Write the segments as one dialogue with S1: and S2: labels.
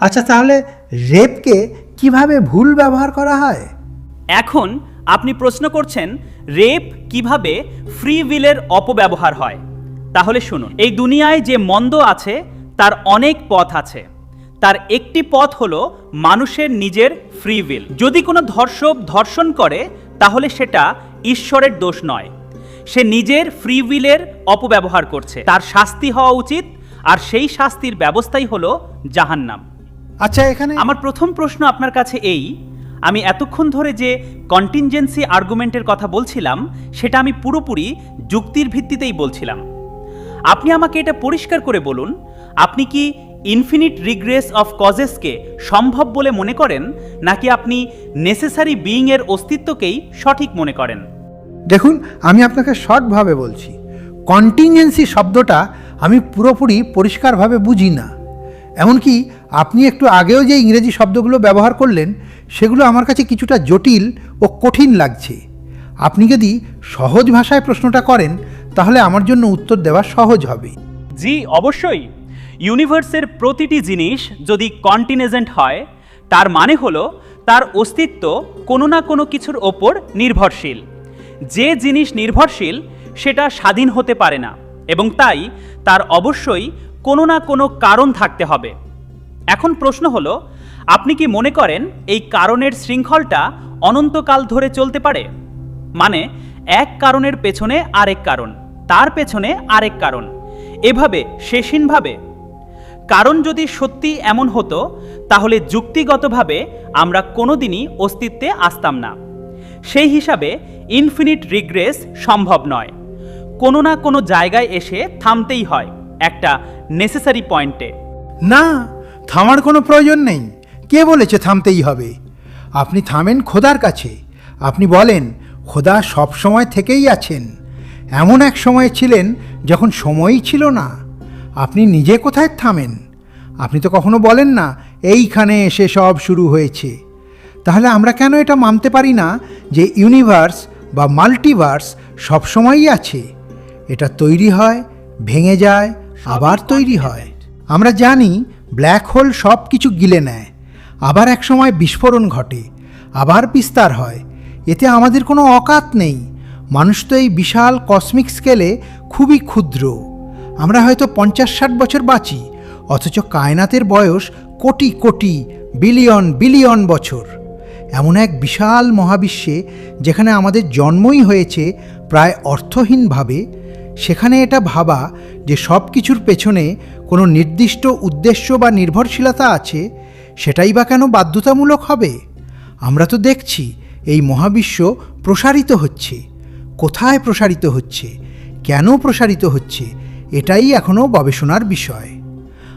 S1: আচ্ছা তাহলে রেপকে কীভাবে ভুল ব্যবহার করা হয়?
S2: এখন আপনি প্রশ্ন করছেন, রেপ কীভাবে ফ্রি উইলের অপব্যবহার হয়? তাহলে শুনুন, এই দুনিয়ায় যে মন্দ আছে, তার অনেক পথ আছে। তার একটি পথ হলো মানুষের নিজের ফ্রি উইল। যদি কোনো ধর্ষক ধর্ষণ করে, তাহলে সেটা ঈশ্বরের দোষ নয়। সে নিজের ফ্রি উইলের অপব্যবহার করছে। তার শাস্তি হওয়া উচিত, আর সেই শাস্তির ব্যবস্থাই হলো জাহান্নাম।
S1: আচ্ছা এখানে
S2: আমার প্রথম প্রশ্ন আপনার কাছে এই আমি এতক্ষণ ধরে যে কন্টিনজেন্সি আর্গুমেন্টের কথা বলছিলাম সেটা আমি পুরোপুরি যুক্তির ভিত্তিতেই বলছিলাম। আপনি আমাকে এটা পরিষ্কার করে বলুন আপনি কি ইনফিনিট রিগ্রেস অফ কজেসকে সম্ভব বলে মনে করেন নাকি আপনি নেসেসারি বিইংয়ের অস্তিত্বকেই সঠিক মনে করেন?
S1: দেখুন আমি আপনাকে শর্টভাবে বলছি কন্টিনজেন্সি শব্দটা আমি পুরোপুরি পরিষ্কারভাবে বুঝি না। এমনকি আপনি একটু আগেও যে ইংরেজি শব্দগুলো ব্যবহার করলেন, সেগুলো আমার কাছে কিছুটা জটিল ও কঠিন লাগছে। আপনি যদি সহজ ভাষায় প্রশ্নটা করেন, তাহলে আমার জন্য উত্তর দেওয়া সহজ হবে।
S2: জি, অবশ্যই। ইউনিভার্সের প্রতিটি জিনিস যদি কন্টিনেজেন্ট হয়, তার মানে হলো তার অস্তিত্ব কোনো না কোনো কিছুর ওপর নির্ভরশীল। যে জিনিস নির্ভরশীল, সেটা স্বাধীন হতে পারে না, এবং তাই তার অবশ্যই কোনো না কোনো কারণ থাকতে হবে। এখন প্রশ্ন হলো, আপনি কি মনে করেন এই কারণের শৃঙ্খলটা অনন্তকাল ধরে চলতে পারে? মানে এক কারণের পেছনে আরেক কারণ, তার পেছনে আরেক কারণ, এভাবে শেষহীনভাবে কারণ যদি সত্যি এমন হতো, তাহলে যুক্তিগতভাবে আমরা কোনোদিনই অস্তিত্বে আসতাম না। সেই হিসাবে ইনফিনিট রিগ্রেস সম্ভব নয়। কোনো না কোনো জায়গায় এসে থামতেই হয়। একটা নেসেসারি পয়েন্টে
S1: না, থামার কোনো প্রয়োজন নেই। কে বলেছে থামতেই হবে? আপনি থামেন খোদার কাছে। আপনি বলেন, খোদা সব সময় থেকেই আছেন। এমন এক সময় ছিলেন যখন সময়ই ছিল না। আপনি নিজে কোথায় থামেন? আপনি তো কখনো বলেন না, এইখানে এসে সব শুরু হয়েছে। তাহলে আমরা কেন এটা মানতে পারি না যে ইউনিভার্স বা মাল্টিভার্স সবসময়ই আছে? এটা তৈরি হয়, ভেঙে যায় আবার তৈরি হয়। আমরা জানি ব্ল্যাক হোল সব কিছু গিলে নেয়। আবার এক সময় বিস্ফোরণ ঘটে। আবার বিস্তার হয়। এতে আমাদের কোনো অকাত নেই। মানুষ তো এই বিশাল কসমিক স্কেলে খুবই ক্ষুদ্র। আমরা হয়তো পঞ্চাশ ষাট বছর বাঁচি, অথচ কায়নাতের বয়স কোটি কোটি, বিলিয়ন বিলিয়ন বছর। এমন এক বিশাল মহাবিশ্বে যেখানে আমাদের জন্মই হয়েছে প্রায় অর্থহীনভাবে সেখানে এটা ভাবা যে সব কিছুর পেছনে কোনো নির্দিষ্ট উদ্দেশ্য বা নির্ভরশীলতা আছে, সেটাই বা কেন বাধ্যতামূলক হবে? আমরা তো দেখছি এই মহাবিশ্ব প্রসারিত হচ্ছে। কোথায় প্রসারিত হচ্ছে? কেন প্রসারিত হচ্ছে? এটাই এখনও গবেষণার বিষয়।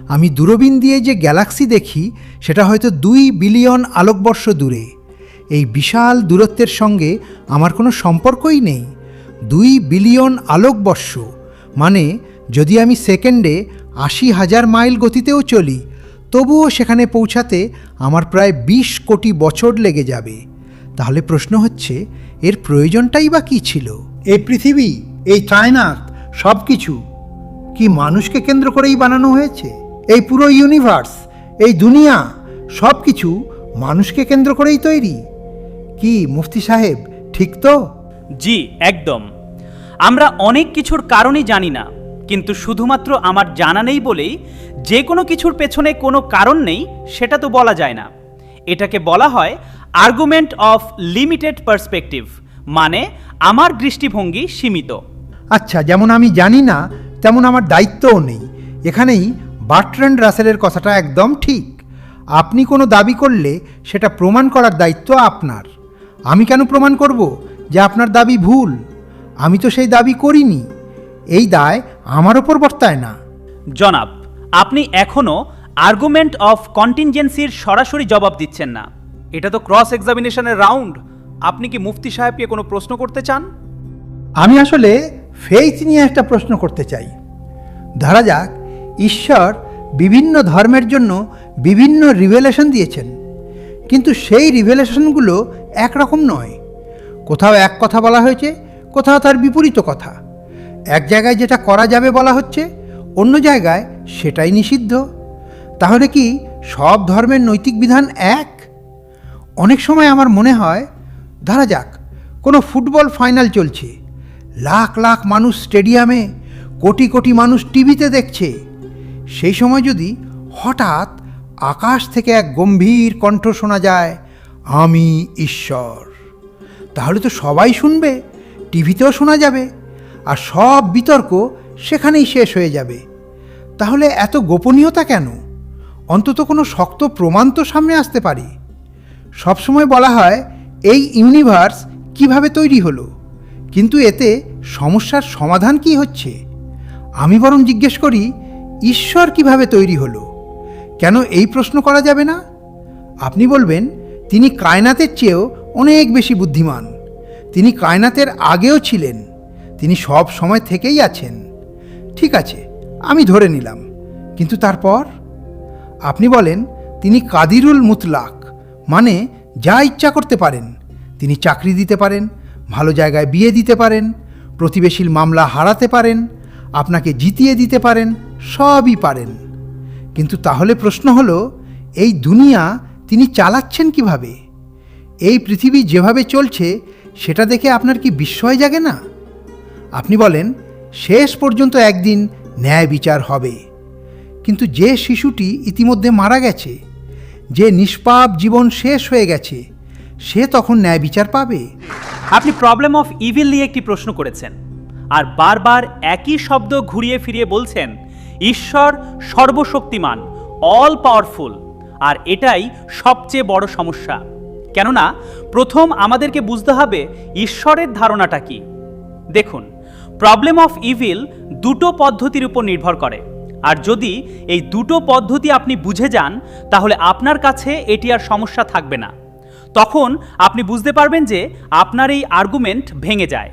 S1: আমি দূরবীন দিয়ে যে গ্যালাক্সি দেখি, সেটা হয়তো দুই বিলিয়ন আলোকবর্ষ দূরে। এই বিশাল দূরত্বের সঙ্গে আমার কোনো সম্পর্কই নেই। দুই বিলিয়ন আলোকবর্ষ। মানে যদি আমি সেকেন্ডে আশি হাজার মাইল গতিতেও চলি, তবুও সেখানে পৌঁছাতে আমার প্রায় বিশ কোটি বছর লেগে যাবে। তাহলে প্রশ্ন হচ্ছে, এর প্রয়োজনটাই বা কী ছিল? এই পৃথিবী, এই চায়নাত সব কিছু কি মানুষকে কেন্দ্র করেই বানানো হয়েছে? এই পুরো ইউনিভার্স এই দুনিয়া, সব কিছু মানুষকে কেন্দ্র করেই তৈরি? কি মুফতি সাহেব, ঠিক তো?
S2: জি, একদম। আমরা অনেক কিছুর কারণই জানি না, কিন্তু শুধুমাত্র আমার জানা নেই বলেই যে কোনো কিছুর পেছনে কোনো কারণ নেই, সেটা তো বলা যায় না। এটাকে বলা হয় আর্গুমেন্ট অফ লিমিটেড পার্সপেক্টিভ মানে আমার দৃষ্টিভঙ্গি সীমিত।
S1: আচ্ছা যেমন আমি জানি না, তেমন আমার দায়িত্বও নেই। এখানেই বার্ট্রেন্ড রাসেলের কথাটা একদম ঠিক। আপনি কোনো দাবি করলে সেটা প্রমাণ করার দায়িত্ব আপনার। আমি কেন প্রমাণ করব? যে আপনার দাবি ভুল আমি তো সেই দাবি করিনি। এই দায় আমার ওপর বর্তায় না।
S2: জনাব আপনি এখনও আর্গুমেন্ট অফ কন্টিনজেন্সির সরাসরি জবাব দিচ্ছেন না।
S3: এটা তো ক্রস এক্সামিনেশনের রাউন্ড আপনি কি মুফতি সাহেবকে কোনো প্রশ্ন করতে চান?
S1: আমি আসলে ফেইথ নিয়ে একটা প্রশ্ন করতে চাই। ধরা যাক ঈশ্বর বিভিন্ন ধর্মের জন্য বিভিন্ন রিভেলেশন দিয়েছেন। কিন্তু সেই রিভেলেশনগুলো একরকম নয়। কোথাও এক কথা বলা হয়েছে, কোথাও তার বিপরীত কথা। এক জায়গায় যেটা করা যাবে বলা হচ্ছে, অন্য জায়গায় সেটাই নিষিদ্ধ। তাহলে কি সব ধর্মের নৈতিক বিধান এক? অনেক সময় আমার মনে হয়, ধরা যাক, কোনো ফুটবল ফাইনাল চলছে, লাখ লাখ মানুষ স্টেডিয়ামে, কোটি কোটি মানুষ টিভিতে দেখছে। সেই সময় যদি হঠাৎ আকাশ থেকে এক গম্ভীর কণ্ঠ শোনা যায়, আমি ঈশ্বর। তাহলে তো সবাই শুনবে, টিভিতেও শোনা যাবে, আর সব বিতর্ক সেখানেই শেষ হয়ে যাবে। তাহলে এত গোপনীয়তা কেন? অন্তত কোনো শক্ত প্রমাণ তো সামনে আসতে পারে। সবসময় বলা হয়, এই ইউনিভার্স কীভাবে তৈরি হলো? কিন্তু এতে সমস্যার সমাধান কি হচ্ছে? আমি বরং জিজ্ঞেস করি, ঈশ্বর কীভাবে তৈরি হলো? কেন এই প্রশ্ন করা যাবে না? আপনি বলবেন, তিনি কায়নাতের চেয়েও অনেক বেশি বুদ্ধিমান। তিনি কায়নাতের আগেও ছিলেন। তিনি সব সময় থেকেই আছেন। ঠিক আছে, আমি ধরে নিলাম। কিন্তু তারপর? আপনি বলেন, তিনি কাদিরুল মুতলাক মানে যা ইচ্ছা করতে পারেন। তিনি চাকরি দিতে পারেন, ভালো জায়গায় বিয়ে দিতে পারেন, প্রতিবেশীর মামলা হারাতে পারেন, আপনাকে জিতিয়ে দিতে পারেন, সবই পারেন। কিন্তু তাহলে প্রশ্ন হলো, এই দুনিয়া তিনি চালাচ্ছেন কীভাবে? এই পৃথিবী যেভাবে চলছে, সেটা দেখে আপনার কি বিস্ময় জাগে না? আপনি বলেন, শেষ পর্যন্ত একদিন ন্যায় বিচার হবে। কিন্তু যে শিশুটি ইতিমধ্যে মারা গেছে, যে নিষ্পাপ জীবন শেষ হয়ে গেছে, সে তখন ন্যায় বিচার পাবে।
S2: আপনি প্রবলেম অফ ইভিল নিয়ে একটি প্রশ্ন করেছেন, আর বারবার একই শব্দ ঘুরিয়ে ফিরিয়ে বলছেন, ঈশ্বর সর্বশক্তিমান অল পাওয়ারফুল আর এটাই সবচেয়ে বড় সমস্যা। কেননা প্রথম আমাদেরকে বুঝতে হবে ঈশ্বরের ধারণাটা কি। দেখুন প্রবলেম অফ ইভিল দুটো পদ্ধতির উপর নির্ভর করে। আর যদি এই দুটো পদ্ধতি আপনি বুঝে যান, তাহলে আপনার কাছে এটি আর সমস্যা থাকবে না। তখন আপনি বুঝতে পারবেন যে আপনার এই আর্গুমেন্ট ভেঙে যায়।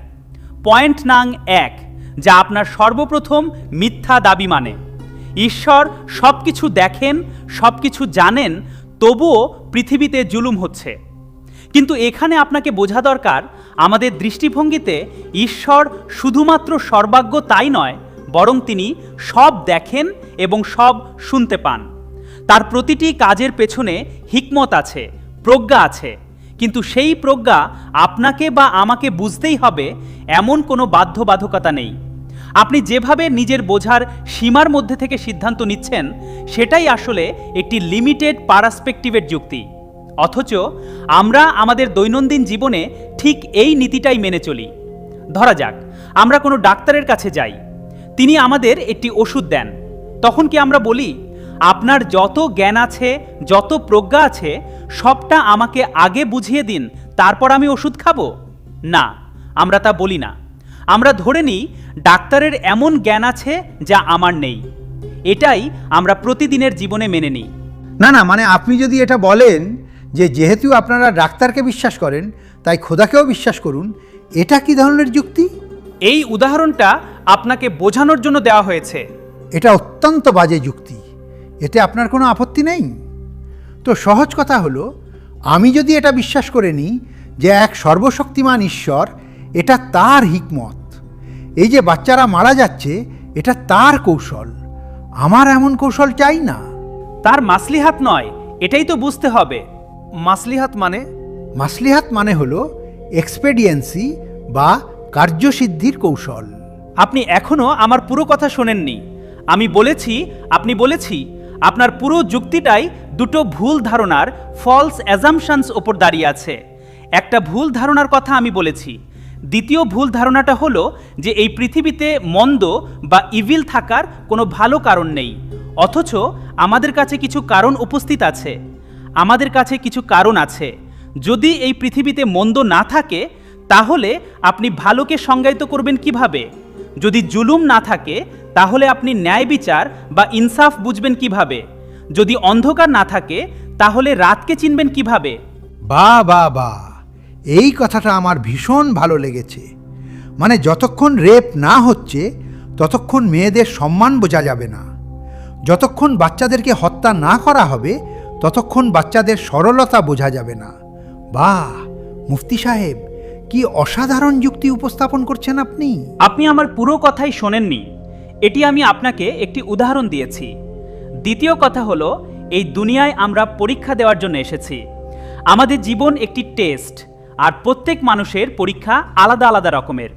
S2: পয়েন্ট নাং এক, যা আপনার সর্বপ্রথম মিথ্যা দাবি মানে। ঈশ্বর সব কিছু দেখেন সব কিছু জানেন তবুও পৃথিবীতে জুলুম হচ্ছে। কিন্তু এখানে আপনাকে বোঝা দরকার, আমাদের দৃষ্টিভঙ্গিতে ঈশ্বর শুধুমাত্র সর্বাজ্ঞ তাই নয়, বরং তিনি সব দেখেন এবং সব শুনতে পান। তার প্রতিটি কাজের পেছনে হিকমত আছে, প্রজ্ঞা আছে। কিন্তু সেই প্রজ্ঞা আপনাকে বা আমাকে বুঝতেই হবে, এমন কোনো বাধ্যবাধকতা নেই। আপনি যেভাবে নিজের বোঝার সীমার মধ্যে থেকে সিদ্ধান্ত নিচ্ছেন, সেটাই আসলে একটি লিমিটেড পারাসপেক্টিভের যুক্তি। অথচ আমরা আমাদের দৈনন্দিন জীবনে ঠিক এই নীতিটাই মেনে চলি। ধরা যাক, আমরা কোনো ডাক্তারের কাছে যাই, তিনি আমাদের একটি ওষুধ দেন। তখন কি আমরা বলি, আপনার যত জ্ঞান আছে, যত প্রজ্ঞা আছে, সবটা আমাকে আগে বুঝিয়ে দিন, তারপর আমি ওষুধ খাব? না, আমরা তা বলি না। আমরা ধরে নিই ডাক্তারের এমন জ্ঞান আছে যা আমার নেই। এটাই আমরা প্রতিদিনের জীবনে মেনে নিই।
S1: না না মানে আপনি যদি এটা বলেন যে যেহেতু আপনারা ডাক্তারকে বিশ্বাস করেন তাই খোদাকেও বিশ্বাস করুন এটা কি ধরনের যুক্তি?
S2: এই উদাহরণটা আপনাকে বোঝানোর জন্য দেওয়া হয়েছে।
S1: এটা অত্যন্ত বাজে যুক্তি। এতে আপনার কোনো আপত্তি নেই? তো সহজ কথা হলো আমি যদি এটা বিশ্বাস করে নিই যে এক সর্বশক্তিমান ঈশ্বর এটা তার হিকমত। এই যে বাচ্চারা মারা যাচ্ছে এটা তার কৌশল। আমার এমন কৌশল চাই না।
S2: তার মাসলিহাত নয় এটাই তো বুঝতে হবে।
S3: মাসলিহাত মানে?
S1: মাসলিহাত মানে হলো এক্সপেডিয়েন্সি বা কার্যসিদ্ধির কৌশল।
S2: আপনি এখনও আমার পুরো কথা শোনেননি। আমি বলেছি আপনি বলেছি আপনার পুরো যুক্তিটাই দুটো ভুল ধারণার ফলস অ্যাজামশানস ওপর দাঁড়িয়ে আছে। একটা ভুল ধারণার কথা আমি বলেছি দ্বিতীয় ভুল ধারণাটা হলো যে এই পৃথিবীতে মন্দ বা ইভিল থাকার কোনো ভালো কারণ নেই। অথচ আমাদের কাছে কিছু কারণ উপস্থিত আছে। আমাদের কাছে কিছু কারণ আছে। যদি এই পৃথিবীতে মন্দ না থাকে, তাহলে আপনি ভালোকে সংজ্ঞায়িত করবেন কীভাবে? যদি জুলুম না থাকে, তাহলে আপনি ন্যায় বিচার বা ইনসাফ বুঝবেন কীভাবে? যদি অন্ধকার না থাকে, তাহলে রাতকে চিনবেন কীভাবে?
S1: বা বা বা। এই কথাটা আমার ভীষণ ভালো লেগেছে। মানে যতক্ষণ রেপ না হচ্ছে, ততক্ষণ মেয়েদের সম্মান বোঝা যাবে না। যতক্ষণ বাচ্চাদেরকে হত্যা না করা হবে, ততক্ষণ বাচ্চাদের সরলতা বোঝা যাবে না। বাহ, মুফতি সাহেব, কি অসাধারণ যুক্তি উপস্থাপন করছেন আপনি।
S2: আপনি আমার পুরো কথাই শোনেননি। এটি আমি আপনাকে একটি উদাহরণ দিয়েছি। দ্বিতীয় কথা হলো, এই দুনিয়ায় আমরা পরীক্ষা দেওয়ার জন্য এসেছি। আমাদের জীবন একটি টেস্ট। আর প্রত্যেক মানুষের পরীক্ষা আলাদা আলাদা রকমের।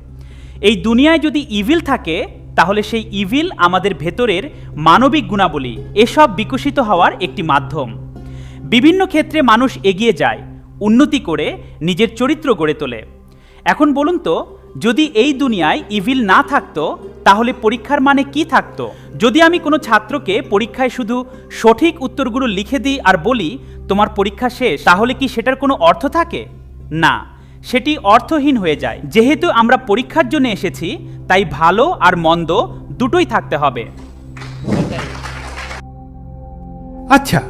S2: এই দুনিয়ায় যদি ইভিল থাকে, তাহলে সেই ইভিল আমাদের ভেতরের মানবিক গুণাবলী, এসব বিকশিত হওয়ার একটি মাধ্যম। বিভিন্ন ক্ষেত্রে মানুষ এগিয়ে যায়, উন্নতি করে, নিজের চরিত্র গড়ে তোলে। এখন বলুন তো, যদি এই দুনিয়ায় ইভিল না থাকতো, তাহলে পরীক্ষার মানে কি থাকতো? যদি আমি কোনো ছাত্রকে পরীক্ষায় শুধু সঠিক উত্তরগুলো লিখে দিই আর বলি, তোমার পরীক্ষা শেষ তাহলে কি সেটার কোনো অর্থ থাকে? না সেটি অর্থহীন হয়ে যায়। যেহেতু আমরা পরীক্ষার জন্য এসেছি তাই ভালো আর মন্দ দুটোই থাকতে হবে।
S1: আচ্ছা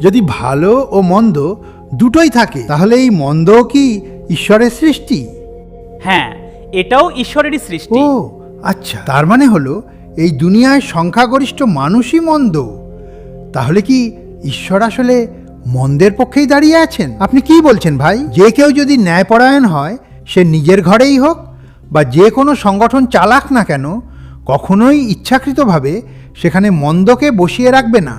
S1: যদি ভালো ও মন্দ দুটোই থাকে তাহলে এই মন্দ কি ঈশ্বরের সৃষ্টি?
S2: হ্যাঁ এটাও ঈশ্বরেরই সৃষ্টি।
S1: ও আচ্ছা তার মানে হলো এই দুনিয়ায় সংখ্যাগরিষ্ঠ মানুষই মন্দ। তাহলে কি ঈশ্বর আসলে মন্দের পক্ষেই দাঁড়িয়ে আছেন। আপনি কি বলছেন ভাই? যে কেউ যদি ন্যায়পরায়ণ হয় সে নিজের ঘরেই হোক বা যে কোনো সংগঠন চালাক না কেন কখনোই ইচ্ছাকৃতভাবে সেখানে মন্দকে বসিয়ে রাখবে না।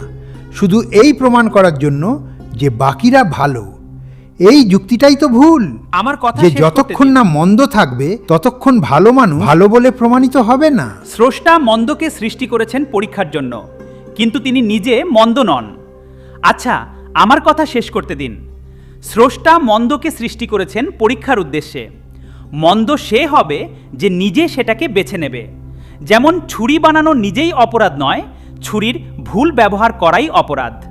S1: শুধু এই প্রমাণ করার জন্য যে বাকিরা ভালো। এই যুক্তিটাই তো ভুল।
S2: আমার কথা
S1: যে যতক্ষণ না মন্দ থাকবে ততক্ষণ ভালো মানুষ ভালো বলে প্রমাণিত হবে না।
S2: স্রষ্টা মন্দকে সৃষ্টি করেছেন পরীক্ষার জন্য কিন্তু তিনি নিজে মন্দ নন। আচ্ছা আমার কথা শেষ করতে দিন। স্রষ্টা মন্দকে সৃষ্টি করেছেন পরীক্ষার উদ্দেশ্যে। মন্দ সে হবে যে নিজে সেটাকে বেছে নেবে। যেমন ছুরি বানানো নিজেই অপরাধ নয় ছুরির ভুল ব্যবহার করাই অপরাধ।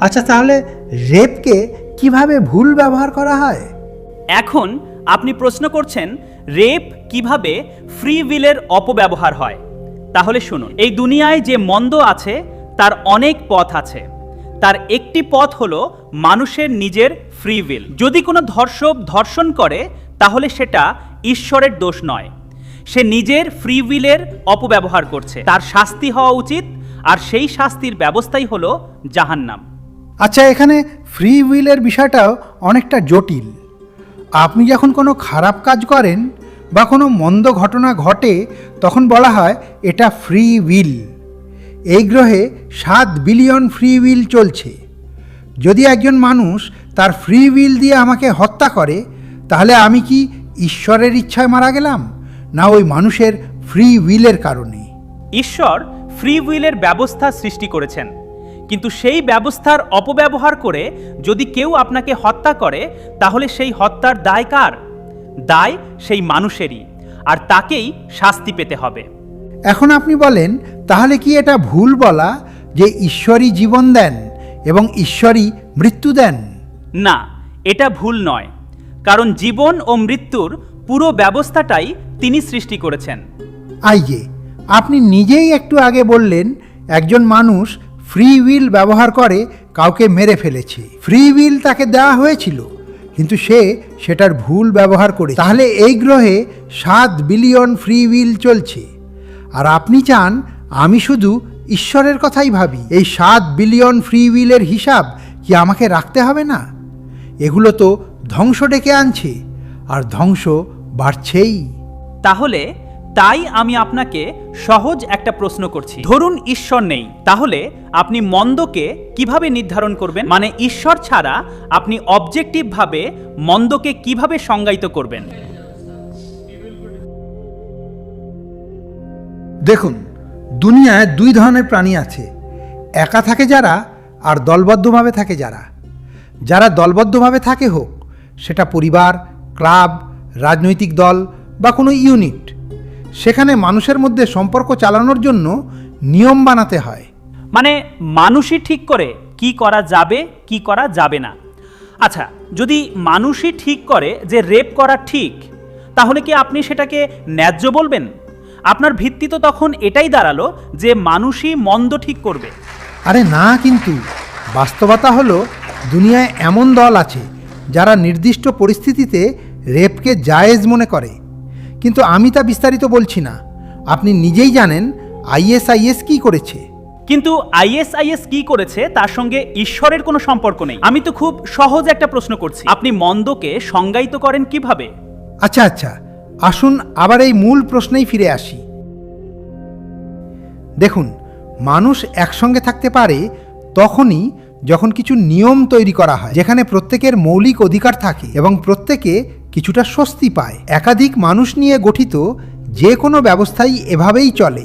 S1: আচ্ছা তাহলে রেপকে কীভাবে ভুল ব্যবহার করা হয়?
S2: এখন আপনি প্রশ্ন করছেন রেপ কীভাবে ফ্রি উইলের অপব্যবহার হয়? শুনুন। এই দুনিয়ায় যে মন্দ আছে, তার অনেক পথ আছে। তার একটি পথ হলো মানুষের নিজের ফ্রি উইল যদি কোনো ধর্ষক ধর্ষণ করে, তাহলে সেটা ঈশ্বরের দোষ নয়। সে নিজের ফ্রি উইলের অপব্যবহার করছে। তার শাস্তি হওয়া উচিত, আর সেই শাস্তির ব্যবস্থাই হলো জাহান্নাম।
S1: আচ্ছা এখানে ফ্রি উইলের বিষয়টাও অনেকটা জটিল। আপনি যখন কোনো খারাপ কাজ করেন বা কোনো মন্দ ঘটনা ঘটে, তখন বলা হয় এটা ফ্রি উইল এই গ্রহে সাত বিলিয়ন ফ্রি উইল চলছে। যদি একজন মানুষ তার ফ্রি উইল দিয়ে আমাকে হত্যা করে, তাহলে আমি কি ঈশ্বরের ইচ্ছায় মারা গেলাম? না ওই মানুষের ফ্রি উইলের কারণে?
S2: ঈশ্বর ফ্রি উইলের ব্যবস্থা সৃষ্টি করেছেন। কিন্তু সেই ব্যবস্থার অপব্যবহার করে যদি কেউ আপনাকে হত্যা করে, তাহলে সেই হত্যার দায় কার? দায় সেই মানুষেরই আর তাকেই শাস্তি পেতে হবে।
S1: এখন আপনি বলেন তাহলে কি এটা ভুল বলা যে ঈশ্বরই জীবন দেন এবং ঈশ্বরই মৃত্যু দেন?
S2: না এটা ভুল নয় কারণ জীবন ও মৃত্যুর পুরো ব্যবস্থাটাই তিনি সৃষ্টি করেছেন।
S1: আইয়ে আপনি নিজেই একটু আগে বললেন একজন মানুষ ফ্রি উইল ব্যবহার করে কাউকে মেরে ফেলেছে। ফ্রি উইল তাকে দেওয়া হয়েছিল। কিন্তু সে সেটার ভুল ব্যবহার করে তাহলে এই গ্রহে সাত বিলিয়ন ফ্রি উইল চলছে। আর আপনি চান, আমি শুধু ঈশ্বরের কথাই ভাবি। এই সাত বিলিয়ন ফ্রি উইলের হিসাব কি আমাকে রাখতে হবে না? এগুলো তো ধ্বংস ডেকে আনছে, আর ধ্বংস বাড়ছেই।
S2: তাহলে তাই আমি আপনাকে সহজ একটা প্রশ্ন করছি। ধরুন ঈশ্বর নেই, তাহলে আপনি মন্দকে কীভাবে নির্ধারণ করবেন? মানে ঈশ্বর ছাড়া আপনি অবজেক্টিভভাবে মন্দকে কীভাবে সংজ্ঞায়িত করবেন?
S1: দেখুন, দুনিয়ায় দুই ধরনের প্রাণী আছে। একা থাকে যারা আর দলবদ্ধভাবে থাকে যারা। যারা দলবদ্ধভাবে থাকে হোক, সেটা পরিবার, ক্লাব, রাজনৈতিক দল বা কোনো ইউনিট। সেখানে মানুষের মধ্যে সম্পর্ক চালানোর জন্য নিয়ম বানাতে হয়।
S2: মানে মানুষই ঠিক করে কি করা যাবে কি করা যাবে না। আচ্ছা যদি মানুষই ঠিক করে যে রেপ করা ঠিক তাহলে কি আপনি সেটাকে ন্যায্য বলবেন? আপনার ভিত্তি তো তখন এটাই দাঁড়াল যে মানুষই মন্দ ঠিক করবে।
S1: আরে না কিন্তু বাস্তবতা হলো দুনিয়ায় এমন দল আছে যারা নির্দিষ্ট পরিস্থিতিতে রেপকে জায়েজ মনে করে। কিন্তু আমি তা বিস্তারিত বলছি না। আপনি নিজেই জানেন আইএসআইএস কি করেছে।
S2: কিন্তু আইএসআইএস কি করেছে তার সঙ্গে ঈশ্বরের কোনো সম্পর্ক নেই। আমি তো খুব সহজ একটা প্রশ্ন করছি। আপনি মন্দকে সংজ্ঞায়িত করেন কীভাবে?
S1: আচ্ছা আচ্ছা। আসুন আবার এই মূল প্রশ্নেই ফিরে আসি। দেখুন মানুষ একসঙ্গে থাকতে পারে তখনই যখন কিছু নিয়ম তৈরি করা হয় যেখানে প্রত্যেকের মৌলিক অধিকার থাকে এবং প্রত্যেকে কিছুটা স্বস্তি পায়। একাধিক মানুষ নিয়ে গঠিত যে কোনো ব্যবস্থাই এভাবেই চলে।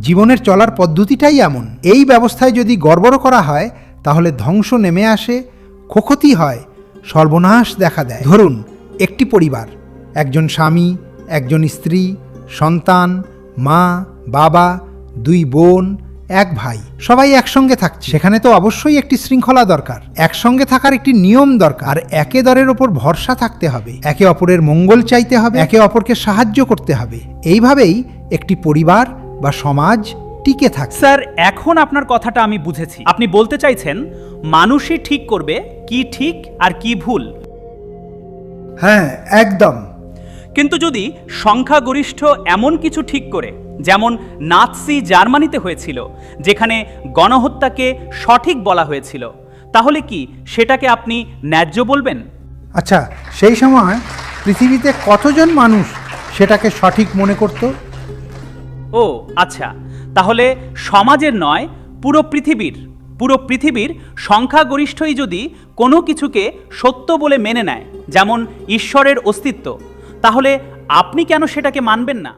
S1: জীবনের চলার পদ্ধতিটাই এমন। এই ব্যবস্থায় যদি গড়বড় করা হয়, তাহলে ধ্বংস নেমে আসে, ক্ষতি হয়, সর্বনাশ দেখা দেয়। ধরুন, একটি পরিবার, একজন স্বামী, একজন স্ত্রী, সন্তান, মা, বাবা, দুই বোন এক ভাই সবাই একসঙ্গে থাকছে। সেখানে তো অবশ্যই একটি শৃঙ্খলা দরকার। একসঙ্গে থাকার একটি নিয়ম দরকার। আর একে দরের ওপর ভরসা থাকতে হবে। একে অপরের মঙ্গল চাইতে হবে। একে অপরকে সাহায্য করতে হবে। এইভাবেই একটি পরিবার বা সমাজ টিকে থাকে।
S2: স্যার এখন আপনার কথাটা আমি বুঝেছি। আপনি বলতে চাইছেন মানুষই ঠিক করবে কি ঠিক আর কি ভুল?
S1: হ্যাঁ একদম।
S2: কিন্তু যদি সংখ্যাগরিষ্ঠ এমন কিছু ঠিক করে যেমন নাৎসি জার্মানিতে হয়েছিল যেখানে গণহত্যাকে সঠিক বলা হয়েছিল তাহলে কি সেটাকে আপনি ন্যায্য বলবেন?
S1: আচ্ছা সেই সময় পৃথিবীতে কতজন মানুষ সেটাকে সঠিক মনে করত?
S2: ও আচ্ছা তাহলে সমাজের নয় পুরো পৃথিবীর পুরো পৃথিবীর সংখ্যাগরিষ্ঠই যদি কোনো কিছুকে সত্য বলে মেনে নেয় যেমন ঈশ্বরের অস্তিত্ব তাহলে আপনি কেন সেটাকে মানবেন না?